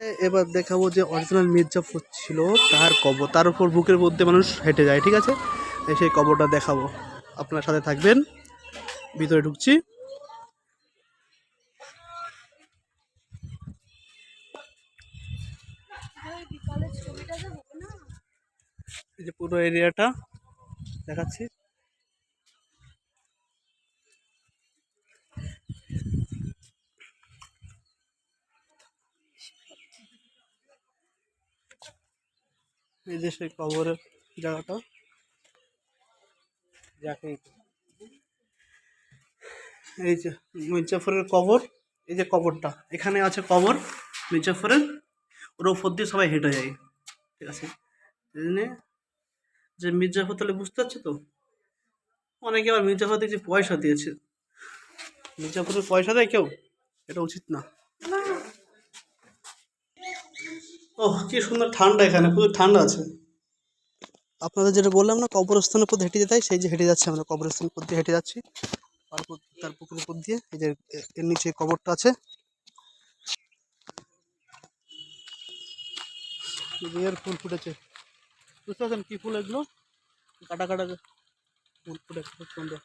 এবার দেখাবো যে অরিজিনাল মির্জাফর ছিল, তার কবর, তার উপর বুকের মধ্যে মানুষ হেঁটে যায়, ঠিক আছে? সেই কবরটা দেখাবো। আপনার সাথে থাকবেন, ভিতরে ঢুকছি। এই যে পুরো এরিয়াটা দেখাচ্ছি। এই যে সেই কবরের জায়গাটা। যাকে, এই যে মির্জাফরের কবর, এই যে কবরটা, এখানে আছে কবর, মির্জাফরের ওর ওপর দিয়ে সবাই হেঁটে যায়। ঠিক আছে? যে মির্জাফর তাহলে বুঝতে পারছ তো? অনেকে আবার মির্জাফর দেখছি পয়সা দিয়েছে। মির্জাফরের পয়সা দেয় কেউ? এটা উচিত না। ওহ, কি সুন্দর ঠান্ডা এখানে পুরো ঠান্ডা আছে। আপনাদের যেটা বললাম না, কবরস্থানের উপর হেঁটে যেতে সেই যে হেঁটে যাচ্ছি আমরা, কবরস্থানের উপর দিয়ে হেঁটে যাচ্ছি। তারপর তার পুকুরের উপর দিয়ে, এই যে এর নিচে কবরটা আছে। ফুল ফুটেছে। বুঝতে পারছেন কি ফুল এগুলো? কাটা কাটা ফুল ফুটেছে খুব সুন্দর